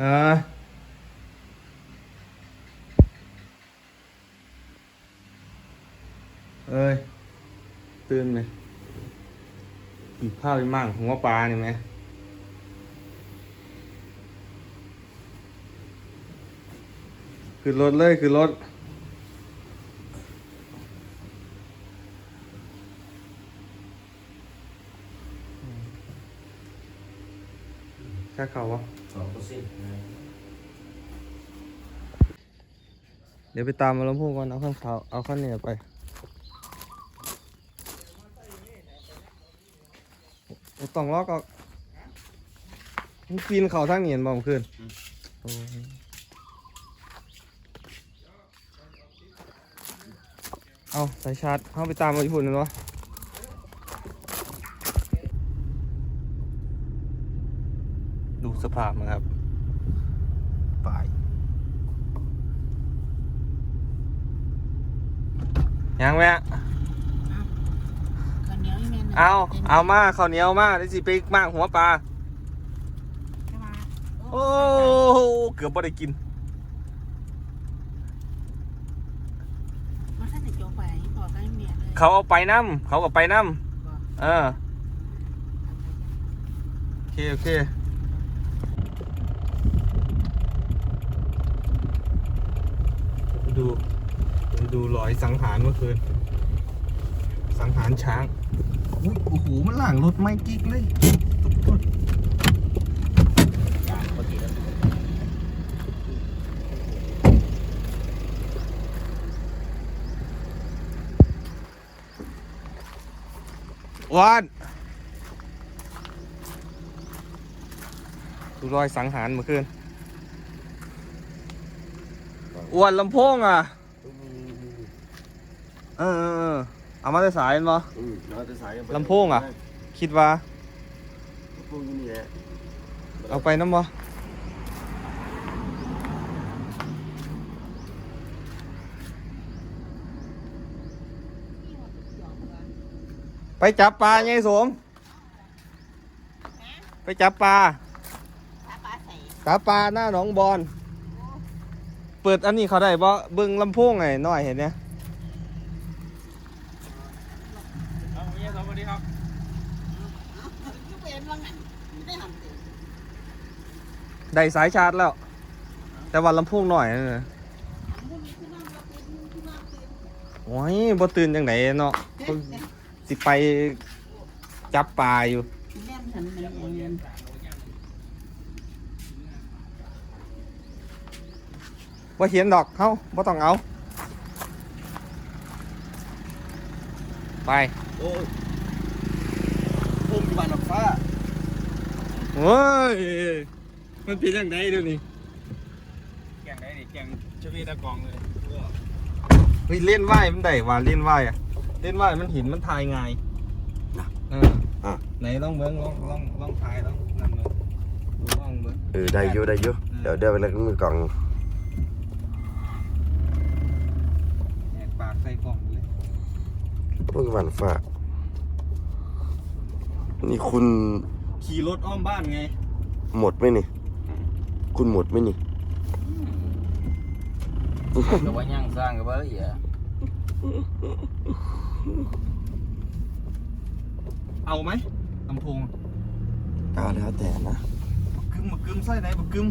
อ่าเอ้ย ตื่นไหมกินข้าวไปมั่งหัวปลานี่ไหมคือรถเลยคือรถแค่เขาวะ สองเปอร์เซ็นต์นะเดี๋ยวไปตามมาลำพูก่อนเอาข้าวขาวเอาข้าวเหนียวไป ต้องล็อกก็มันปีนเขาทางเหนียนบ่มขึ้นโอ้ยเอาสายชาร์จเข้าไปตามมาญี่ปุ่นนั่นวะ สภาพมันครับไปยังแม่ข้าวเหนียวอีแม่นเอาเอามาข้าวเหนียวมาได้สิไปมากหัวปลาโอ้เกือบบ่ได้กินมาท่านจะโจกไปพอกันเมียเลยเขาเอาไปน้ำเขาเอาไปน้ำเออโอเคโอเค ดูดูรอยสังหารเมื่อคืน สังหารช้างอุ๊ยโอ้โห มันหลังรถไม่กิ๊กเลยยางปกติแล้ววานดูรอยสังหารเมื่อคืน อ้วนลำโพงอะ เออเออเออเอามาได้สายเห็นปะ อืมแล้วจะสายยังไปลำโพงอะ คิดว่า ลำโพงอยู่นี่แหละเอาไปน้ำปะไปจับปลาไงสม ไปจับปลาถ้าปลาใส่ จับปลาหน้าหนองบอล เปิดอันนี้เขาได้บ่เบิ่งลำโพงไงน้อยเห็นเนี่ยก็เป็นว่างั้นไม่ได้หันเต็มได้สายชาร์จแล้ว แต่ว่าลำโพงหน่อยนั่นน่ะมุ้งที่นั่งก็เป็นที่นั่งเป็นโอ้ยบ่ตื่นจังไหนเนาะเพิ่งสิไปจับปลาอยู่ แม่นหันมัน เองว่าเห็นดอกเฮ้าบ่ต้องเอา ไปโอ้ยพุ่มอยู่บ้านดอกฟ้าโอ้ยมันเป็นยังไงเดี๋ยวนี้แกงไหนนี่แกงชวีตะกองเลยเฮ้ยเล่นว่ายมันได้ว่าเล่นว่ายอะเล่นว่ายมันหินมันทายง่ายเอออะไหนลองเบิ้งลองลองลองทายลองนั่นเบิ้งดูลองเบิ้งเออได้อยู่ได้อยู่เดี๋ยวเดี๋ยวไปเล่นมือกล่อง แหกปาก ใส่กล่องเลยพุ่มอยู่บ้านฟ้านี่คุณขี่รถอ้อมบ้านไงหมดไหมนี่ คุณหมดไหมนี่ก็ว่าย่างสร้างก็บ่ละเอียดเอาไหมลำโพงก็แล้วแต่นะบักกึมบักกึมใส่ไหนบักกึม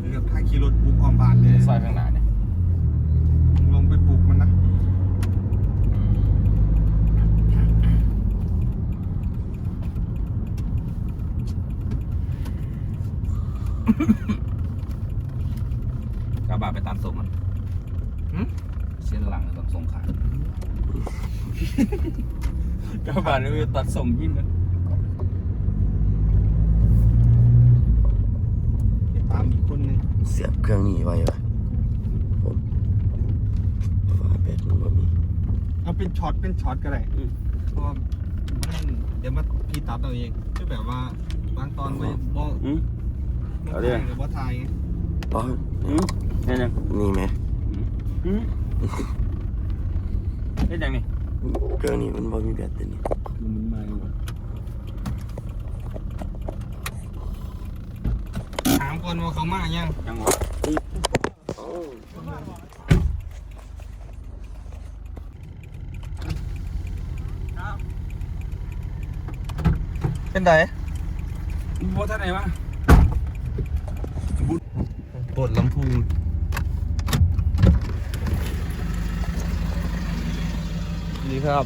เออพาขี่รถบุกอ้อมบ้านเลยซอยข้างหน้าเนี่ย ลงไปปลุกมันนะ กระบะไปตามส่งมันเส้นหลังต้องส่งขาย กระบะนี่ตัดส่งยิ่งนะไปตามอีกคนหนึงเสียบเครื่องนี้ไว้วะผมฟ้าแบตมันบ่มีเอาเป็นช็อตเป็นช็อตก็ได้เพราะว่ามันเดี๋ยวมาพี่ตัดเอาเองคือแบบว่าบางตอนไปบ่อืมบ่เอาดิถ่ายหรือบ่ถ่ายไงอ๋ออืมเฮ็ดยังนี่ไหมอืมเฮ็ดยังนี่ เครื่องนี้มันบ่มีแบตตัวนี้มันมาอยู่ถามก่อนก่อนว่าเขามายังยังวะเป็นไดโบท่านไหนวะปวดลำพู ดีครับ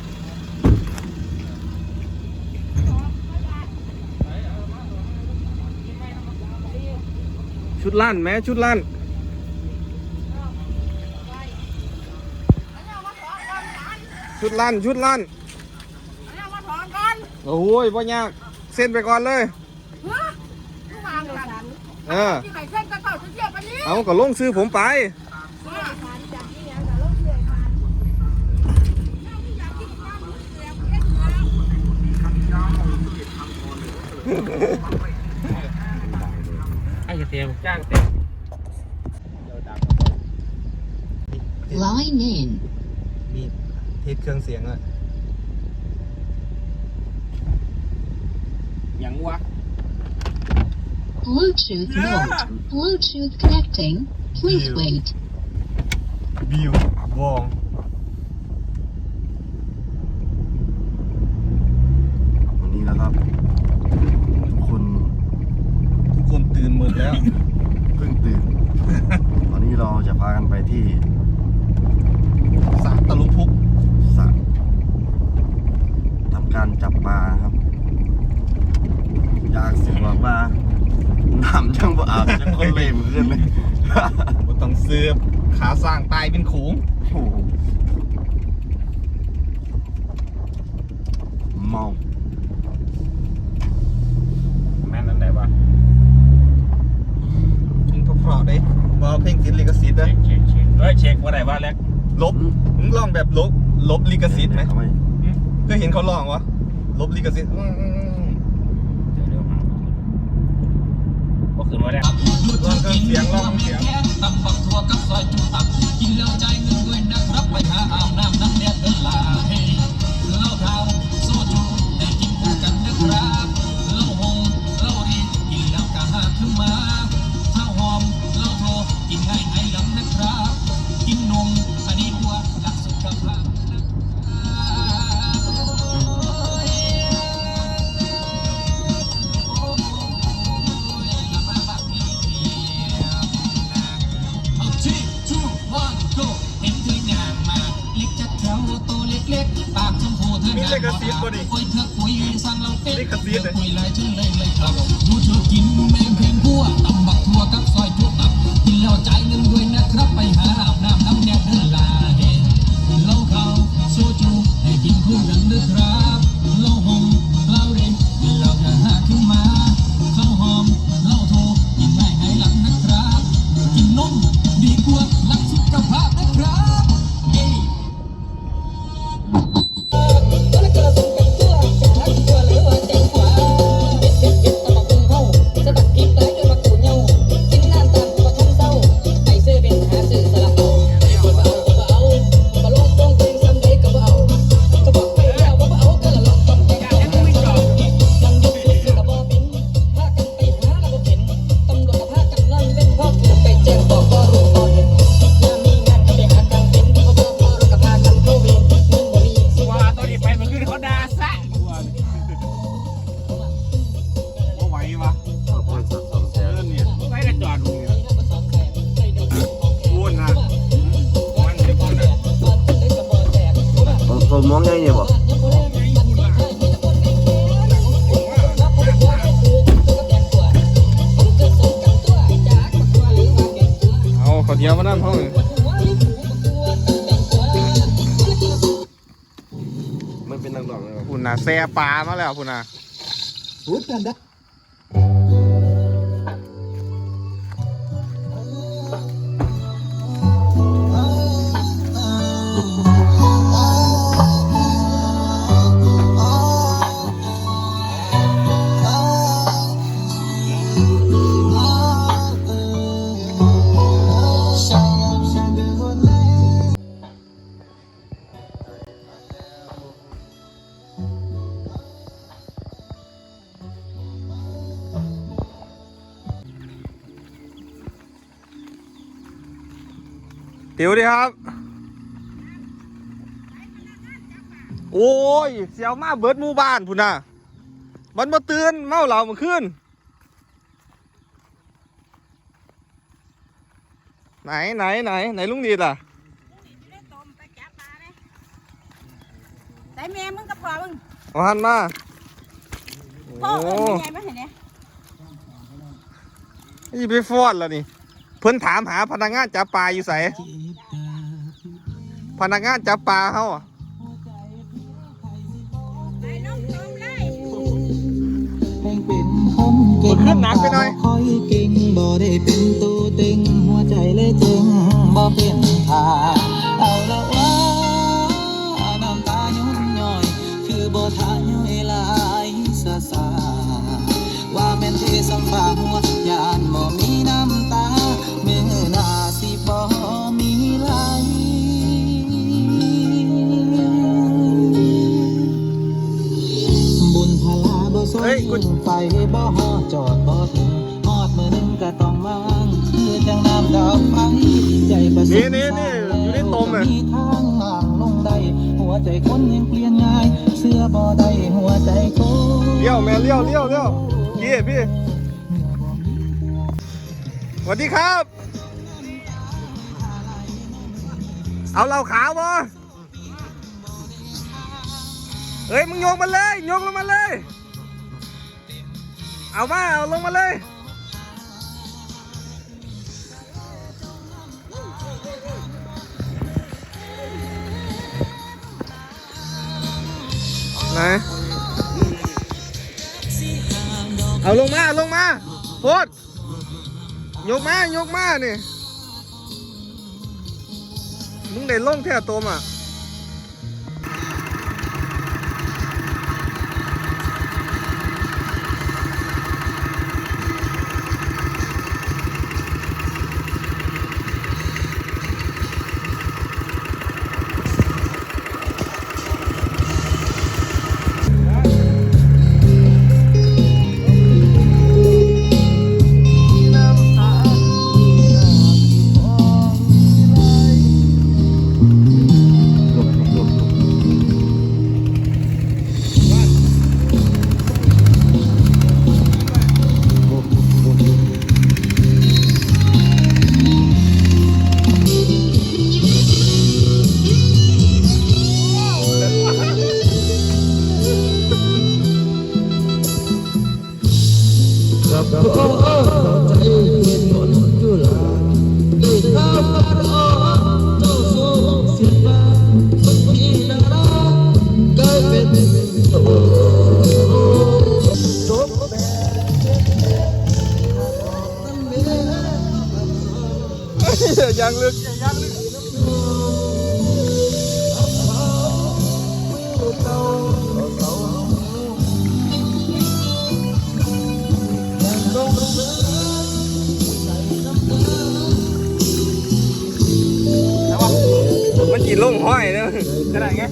ชุดลั่นแม้ชุดลั่นชุดลั่นชุดลั่นเอามาถอนก่อนโอ้ยพ่ยากเส้นไปก่อนเลยเฮ้ยทุกวางกันเออที่ไหนเส้นกระเป๋าจะเทียบไปนี้เอาก็ลงซื้อผมไป ไอ้กระเทียมจ้างเต็ม Line in. มีทิศเครื่องเสียงอะยังวะ Bluetooth mode. Bluetooth connecting. Please wait. บิววอง วันนี้นะครับ ทุกคน ทุกคนตื่นหมดแล้ว เพิ่งตื่น ตอนนี้เราจะพากันไป ที่สามตะลุมพุกสระทำการจับปลาครับ อยากสิบอกว่าน้ำจังบ่อาบจังคนเล่มขึ้นเลยบ่ต้องเสือบขาสร้างตายเป็นขูงโอ้โหเมาแม่นอันไหนวะเพลงเพราะๆเด้บ่เอาเพลงติดลิขสิทธิ์เช็นะค เช็คเช็คเฮ้ยเช็คว่าไหนวะแล็กลบมึงลองแบบลบลบลิขสิทธิ์ไหมเอาไหมเคยเห็นเขาลองวะลบลิขสิทธิ์อืมเดี๋ยวเดี๋ยวหาก็คืนไว้แล้วลองเครื่องเสียงลองเครื่องเสียงตำบักทั่วกับซอยจุตับกินแล้วใจายเงินด้วยนะครับไปหาอาบน้ำน้ำแดดเดินลา มผมมองไงเนี่ยบอกเอาขอเทียมมานั่นห้องมันเป็นนักดอกเลยคุณน่ะแซ่ปลามาแล้วคุณน่ะ ติ๋วดีครับ โอ้ย เสียวมาเบิดหมู่บ้านพุ่นน่ะมันมาเตือนเมาเหล้ามาขึ้น ไหนไหนไหนไหนลุงดีดล่ะใส่แม่มึงกับพ่อมึงเอาหันมาพ่อโอ้เอิญยังไงมาเห็นเนี่ยยี่ไปฟอดแล้วนี่ เพิ่นถามหาพนักงานจับปลาอยู่ไส พนักงานจับปลาเขาอะคนขึ้นหนักไปหน่อยคอยเก่งบ่ได้เป็นตัวเต็งหัวใจเลยเจ็งบ่เป็นทาเอาละว่าน้ำตาย้อนย่อย คือบ่ทาย้อยลายซาซาว่าแม่นที่สำฟ้าหัว ลาบ่สเฮ้ยกูนไปบ่ฮอดจอดบ่ถึงฮอดมื้อหนึงก็ต้องวางคือจังน้ำดับไฟใจประสนี่นี่นี่อยู่ในตมอะมีทางห่างลงได้หัวใจคนยังเปลี่ยนง่าย เสื้อบ่ได้หัวใจคนเลี้ยวแม่เลี้ยวเลี้ยวเลี้ยวพี่พี่สวัสดีครับ เอาเหล้าขาวบ่เฮ้ยมึงโยกมาเลยโยกลงมาเลย เอามาเอาลงมาเลย ไหน เอาลงมาลงมาโพดยกมา ยกมานี่มึงได้ลงแท่ตัวมา ยังลึกยังลึกมันกินลงห้อยเนี่ยขนาดไง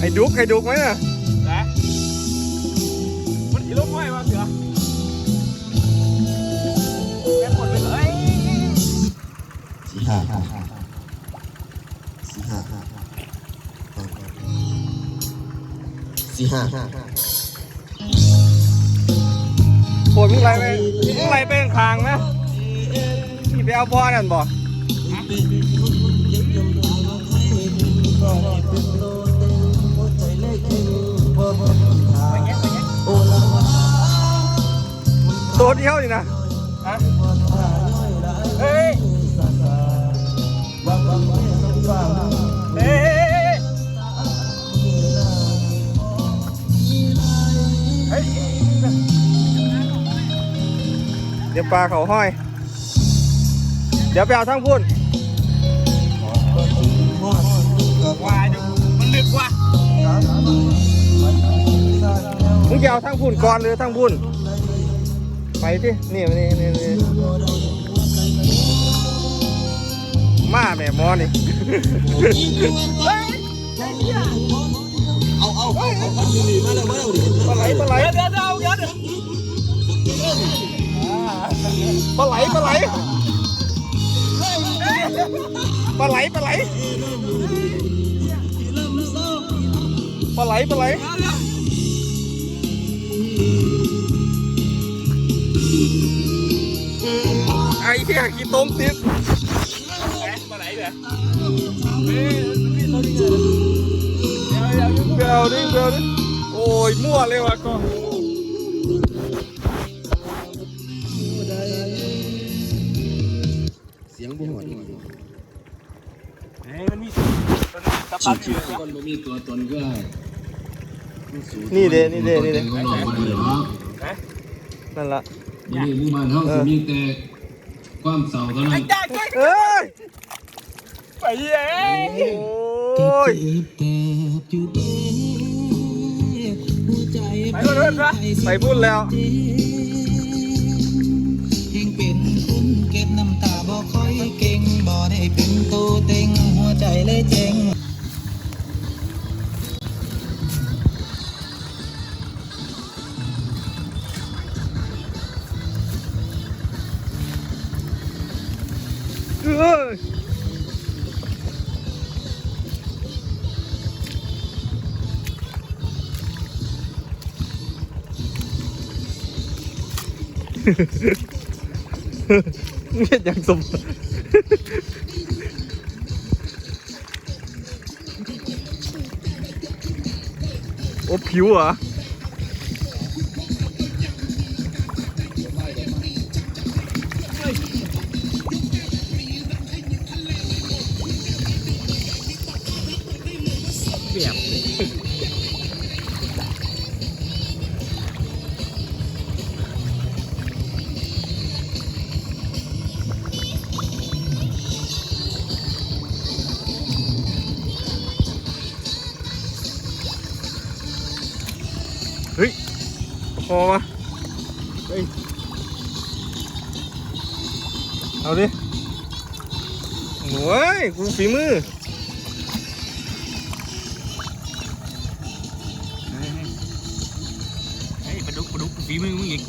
ไอ้ดุกไอ้ดุกไหมน่ะ สี่ห้าปวดมึงไรไปมึงไรไปข้างๆนะพี่ไปเอาบอนั่นบ่ตัวเดียวนี่นะฮะเฮ้ย เดี๋ยวปลาเขาห้อย เดี๋ยวไปเอาทั้งพุ่นว่าอยู่มันลึกว่ะมึงจะเอาทั้งพุ่นก่อนหรือทั้งพุ่น ไปที่นี่นี่นี่นี่มาแม่หมอนี่เอาเอาเอาเอาดีมาแล้วมาแล้วดิปลาไหลปลาไหล ปลาไหลปลาไหลปลาไหลปลาไหลปลาไหลปลาไหลไอ้เหี้ยขี้ต้มติดมาไหนเนี่ยเบลดิ้งเบลดิ้งโอ้ยมั่วเลยว่ะก็เสียงบุหรี่เฮ้ยมันมีมันมีตะปันอยู่คนบ่มีตัวตนก็นี่เด้นี่เด้นี่เด้ของเราบ่ได้เนาะนั่นละนี่มู่บ้านเฮาสิมีแต่ความเศร้าเท่านั้นเอ้ยไปเย้โอ้ยไปเรื่นะไปพูดแล้ว เงียบอย่า พอมาเฮ้ยเอาดิโอ้ยกูฝีมือเฮ้ยปลาดุกปลาดุกฝีมือมึงอีก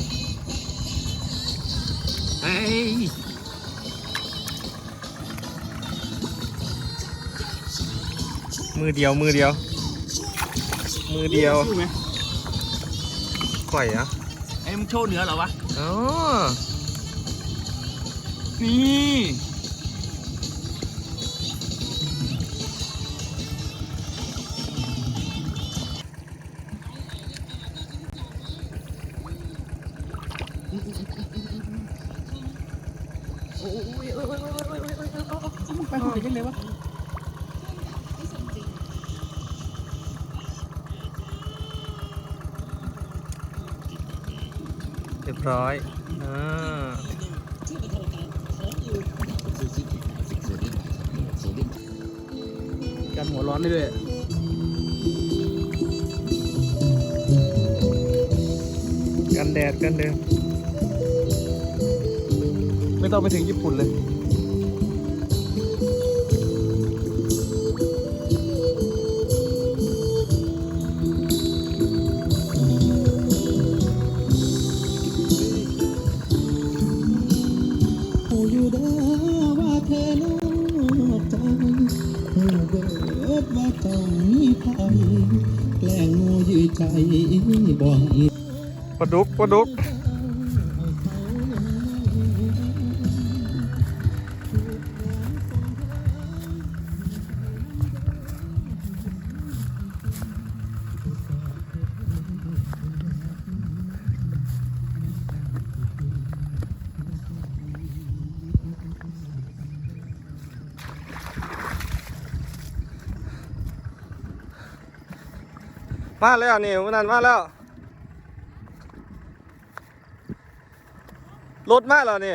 เฮ้ยมือเดียวมือเดียว มือเดียว สู้ไหม ปล่อยอะเอ้ยมึงโชว์เหนือเหรอวะ อ๋อ นี่ เรียบร้อยอ่ากันหัวร้อนเรื่อยกันแดดกันเดิมไม่ต้องไปถึงญี่ปุ่นเลย ว่าเธอนอกใจหูเบิดว่าต้องมีภัยแกล้งงูยืดใจบ่ให้ ปลาดุกปลาดุก มาแล้วนี่วันนั้นมาแล้ว รถมาแล้วนี่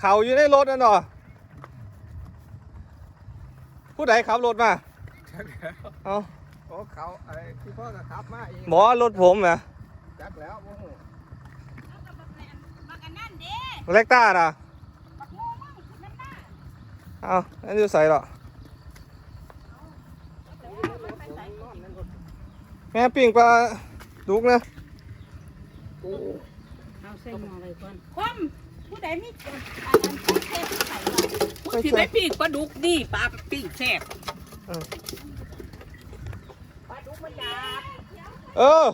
เขาอยู่ในรถนั่นเนาะผู้ใดขับรถมาเอาโอ้เขาไอ้ที่พ่อก็ขับมาเองหมอรถผมนะจักแล้วโอ้โหมากันนั่นเด้เล็กต้านะบักงูมึงขึ้นน้ำหน้าเอาอันนี้ใส่หรอแม่ปิ่งปลาดุกนะเอาใส่หม้อไว้ก่อนคว่ำผู้ใดมีอันนั้นแค่ใส่ไว้ที่ไปปีกปลาดุกนี่ปลาปีกแซ่บปลาดุกมันดาบเออ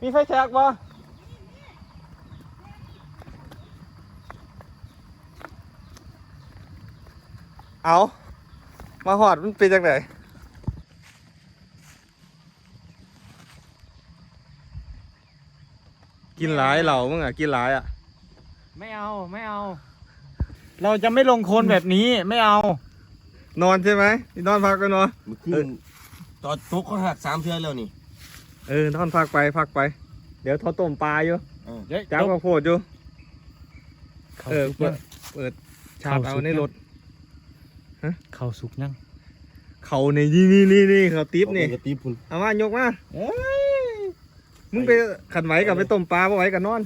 มีไฟแช็กบ่ เอา มาหอดมันเป็นจังไดกินหลายเหล่ามึงอะ กินหลายอะ ไม่เอาไม่เอา เราจะไม่ลงโคลนแบบนี้ไม่เอา นอนใช่ไหมนอนพักก็นอน มันขึ้นตอนตกเขาหักสามเทือนแล้วนี่ เออนอนพักไปพักไป เดี๋ยวทอต้มปลาอยู่เดี๋ยวจ้าข้าวโพดอยู่เขาเออสุกเปิยัดงเปิดชาร์จเอาในรถ เขาสุกยังเขาในนี่นี่นี่นี่เขาติ๊บนี่เอาไปกระติ๊บพุ่นเอามายกมามึงไปขันไหวกับไปต้มปลาบ่ไหวกับนอน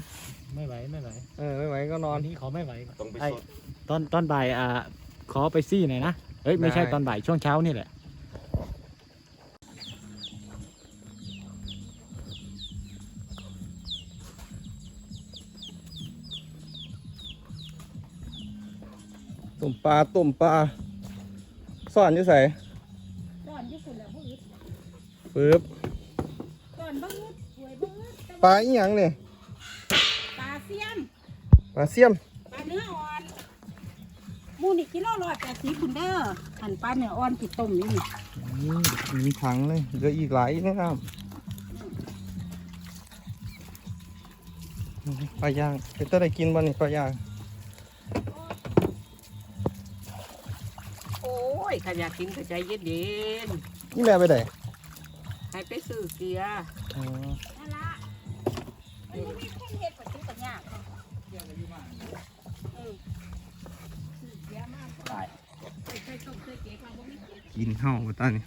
ไม่ไหวไม่ไหวเออไม่ไหวก็นตออน นนี้เขาไม่ไหวต้องไปไอ้สดตอนตอนบ่ายอ่าขอไปซี่หน่อยนะเอ้ยไม่ใช่ได้ ตอนบ่ายช่วงเช้านี่แหละต้มปลาต้มปลา ซ่อนอยู่ใส่ตอนที่สุดแล้วบ่อึดปึ๊บตอนบ่อึดสวยบ่อึดแต่ปว่าลาอีหยังเนี่ยปลาเสียม ปลาเสียมปลาเนื้ออ่อนหมูนี่กิโลร้อยแปดสิบคุณเด้อหั่นปลาเนื้ออ่อนติดต้มนี่นี่อืมมีถังเลยเหลืออีกหลายนะครับปลาย่างเป็นตัวได้กินบ่นี่ปลาย่างโอ้ ยขยากกินก็ใจเย็นนี่แม่ไปไหนๆให้ไปซื้อเกียร์อ๋อนั่นละมันบ่มีคนเฮ็ดปัจจุบันยากเนาะเออซื้อเสียมากใส่ต้มใส่เก๊กเราบ่มีเก๊กกินเห่าตอนนี้